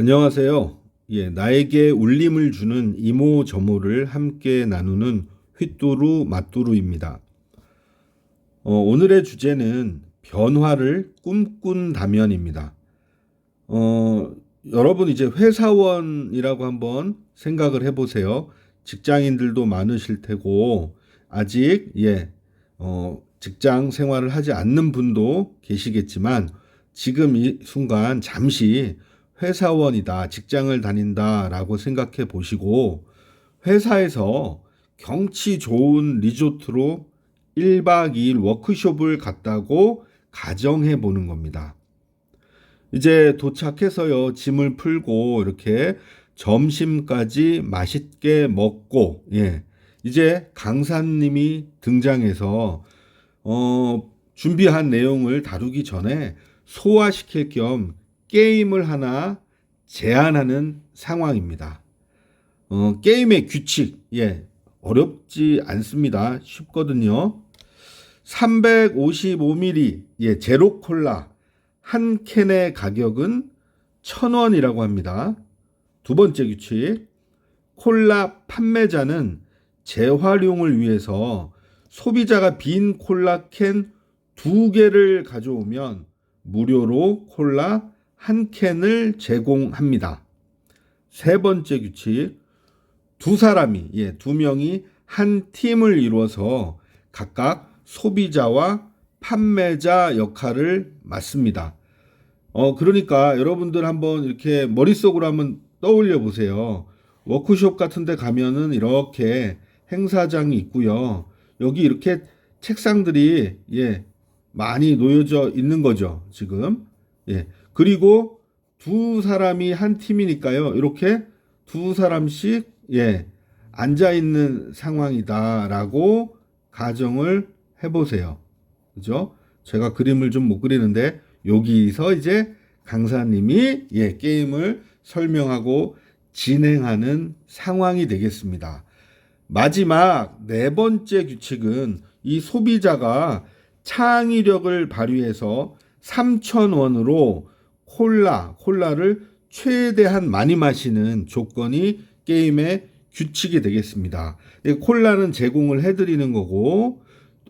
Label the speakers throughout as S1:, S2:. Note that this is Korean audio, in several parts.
S1: 안녕하세요. 예, 나에게 울림을 주는 이모 저모를 함께 나누는 휘뚜루 맛뚜루입니다. 어, 오늘의 주제는 변화를 꿈꾼다면입니다. 어, 여러분 이제 회사원이라고 한번 생각을 해보세요. 직장인들도 많으실 테고 아직 예, 어, 직장 생활을 하지 않는 분도 계시겠지만 지금 이 순간 잠시 회사원이다, 직장을 다닌다 라고 생각해 보시고 회사에서 경치 좋은 리조트로 1박 2일 워크숍을 갔다고 가정해 보는 겁니다. 이제 도착해서요, 짐을 풀고 이렇게 점심까지 맛있게 먹고, 예. 이제 강사님이 등장해서, 어, 준비한 내용을 다루기 전에 소화시킬 겸 게임을 하나 제안하는 상황입니다. 어, 게임의 규칙, 예, 어렵지 않습니다. 쉽거든요. 355ml, 예, 제로 콜라 한 캔의 가격은 1000원이라고 합니다. 두 번째 규칙, 콜라 판매자는 재활용을 위해서 소비자가 빈 콜라 캔 두 개를 가져오면 무료로 콜라 한 캔을 제공합니다. 세 번째 규칙, 두 사람이, 예, 두 명이 한 팀을 이루어서 각각 소비자와 판매자 역할을 맡습니다. 어, 그러니까 여러분들 한번 이렇게 머릿속으로 한번 떠올려 보세요. 워크숍 같은 데 가면은 이렇게 행사장이 있고요. 여기 이렇게 책상들이, 예, 많이 놓여져 있는 거죠, 지금. 예. 그리고 두 사람이 한 팀이니까요. 이렇게 두 사람씩, 예, 앉아 있는 상황이다라고 가정을 해 보세요. 그죠? 제가 그림을 좀 못 그리는데, 여기서 이제 강사님이, 예, 게임을 설명하고 진행하는 상황이 되겠습니다. 마지막 네 번째 규칙은 이 소비자가 창의력을 발휘해서 3,000원으로 콜라, 콜라를 최대한 많이 마시는 조건이 게임의 규칙이 되겠습니다. 이 콜라는 제공을 해드리는 거고,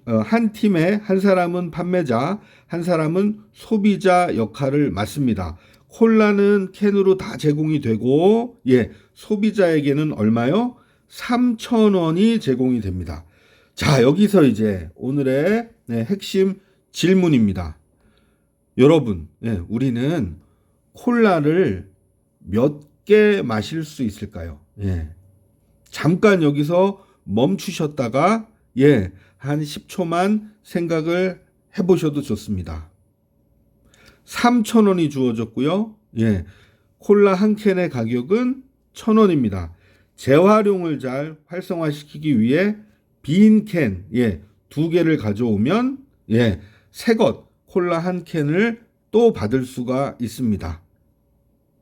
S1: 어, 한 팀에 한 사람은 판매자, 한 사람은 소비자 역할을 맡습니다. 콜라는 캔으로 다 제공이 되고, 예, 소비자에게는 얼마요? 3,000원이 제공이 됩니다. 자, 여기서 이제 오늘의 네, 핵심 질문입니다. 여러분, 예, 우리는 콜라를 몇 개 마실 수 있을까요? 예. 잠깐 여기서 멈추셨다가, 예, 한 10초만 생각을 해 보셔도 좋습니다. 3,000원이 주어졌고요. 예. 콜라 한 캔의 가격은 1,000원입니다. 재활용을 잘 활성화시키기 위해 빈 캔, 예, 두 개를 가져오면, 예, 새 것, 콜라 한 캔을 또 받을 수가 있습니다.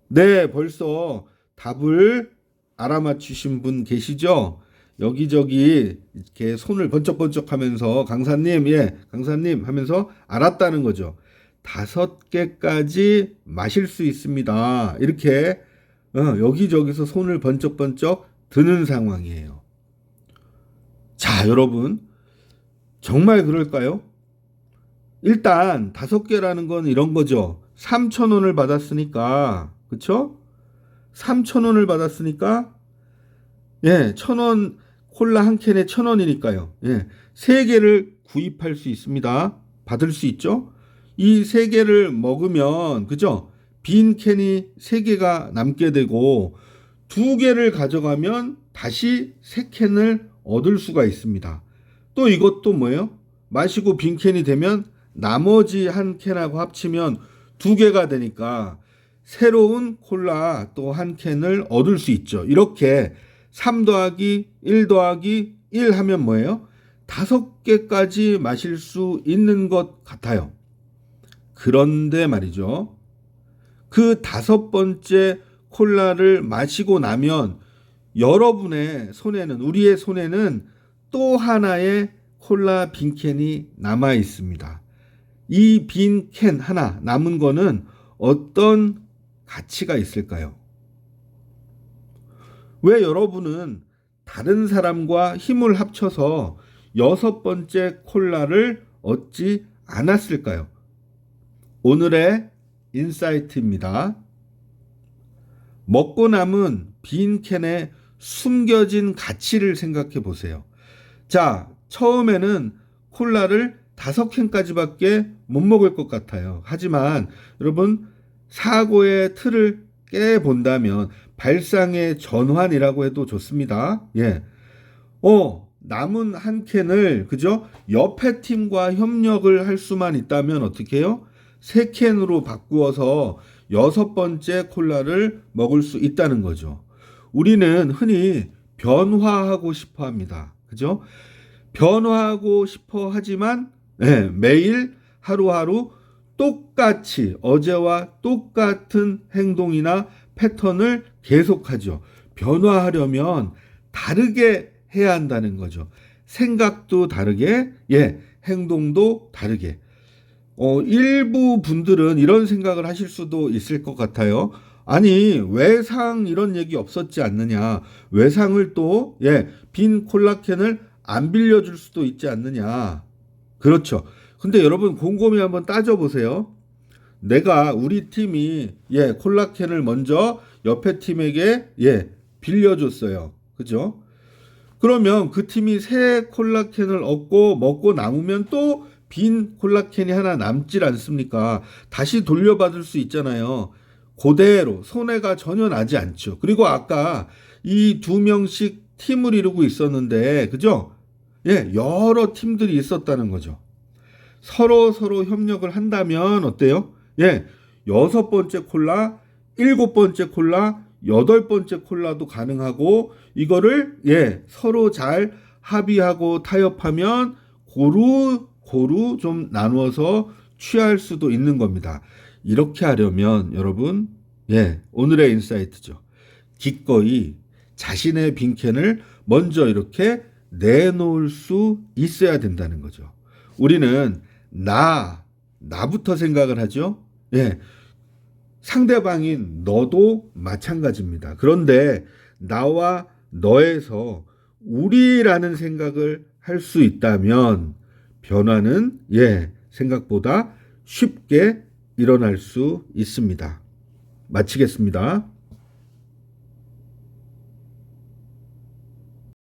S1: 네, 벌써 답을 알아맞추신 분 계시죠? 여기저기 이렇게 손을 번쩍번쩍 하면서 강사님, 예, 강사님 하면서 알았다는 거죠. 다섯 개까지 마실 수 있습니다. 이렇게 어, 여기저기서 손을 번쩍번쩍 드는 상황이에요. 자, 여러분. 정말 그럴까요? 일단 다섯 개라는 건 이런 거죠. 3천 원을 받았으니까, 그쵸? 3천 원을 받았으니까, 예, 천 원, 콜라 한 캔에 천 원이니까요. 예, 세 개를 구입할 수 있습니다. 받을 수 있죠? 이 세 개를 먹으면, 그죠? 빈 캔이 세 개가 남게 되고, 두 개를 가져가면 다시 세 캔을 얻을 수가 있습니다. 또 이것도 뭐예요? 마시고 빈 캔이 되면 나머지 한 캔하고 합치면 두 개가 되니까 새로운 콜라 또 한 캔을 얻을 수 있죠. 이렇게 3 더하기 1 더하기 1 하면 뭐예요? 다섯 개까지 마실 수 있는 것 같아요. 그런데 말이죠. 그 다섯 번째 콜라를 마시고 나면 여러분의 손에는, 우리의 손에는 또 하나의 콜라 빈캔이 남아 있습니다. 이 빈 캔 하나 남은 거는 어떤 가치가 있을까요? 왜 여러분은 다른 사람과 힘을 합쳐서 여섯 번째 콜라를 얻지 않았을까요? 오늘의 인사이트입니다. 먹고 남은 빈 캔에 숨겨진 가치를 생각해 보세요. 자, 처음에는 콜라를 다섯 캔까지밖에 못 먹을 것 같아요. 하지만 여러분 사고의 틀을 깨 본다면 발상의 전환이라고 해도 좋습니다. 예. 어, 남은 한 캔을 그죠? 옆에 팀과 협력을 할 수만 있다면 어떻게 해요? 세 캔으로 바꾸어서 여섯 번째 콜라를 먹을 수 있다는 거죠. 우리는 흔히 변화하고 싶어 합니다. 그죠? 변화하고 싶어 하지만 예, 매일 하루하루 똑같이 어제와 똑같은 행동이나 패턴을 계속하죠. 변화하려면 다르게 해야 한다는 거죠. 생각도 다르게, 예, 행동도 다르게. 어, 일부 분들은 이런 생각을 하실 수도 있을 것 같아요. 아니, 외상 이런 얘기 없었지 않느냐. 외상을 또, 예, 빈 콜라캔을 안 빌려줄 수도 있지 않느냐. 그렇죠. 근데 여러분 곰곰이 한번 따져보세요. 내가 우리 팀이 예 콜라캔을 먼저 옆에 팀에게 예 빌려줬어요. 그죠? 그러면 그 팀이 새 콜라캔을 얻고 먹고 남으면 또 빈 콜라캔이 하나 남질 않습니까? 다시 돌려받을 수 있잖아요. 그대로 손해가 전혀 나지 않죠. 그리고 아까 이 두 명씩 팀을 이루고 있었는데 그죠? 예, 여러 팀들이 있었다는 거죠. 서로 서로 협력을 한다면 어때요? 예, 여섯 번째 콜라, 일곱 번째 콜라, 여덟 번째 콜라도 가능하고 이거를 예 서로 잘 합의하고 타협하면 고루 고루 좀 나누어서 취할 수도 있는 겁니다. 이렇게 하려면 여러분 예 오늘의 인사이트죠. 기꺼이 자신의 빈캔을 먼저 이렇게 내놓을 수 있어야 된다는 거죠. 우리는 나, 나부터 생각을 하죠. 예. 상대방인 너도 마찬가지입니다. 그런데 나와 너에서 우리라는 생각을 할 수 있다면 변화는 예, 생각보다 쉽게 일어날 수 있습니다. 마치겠습니다.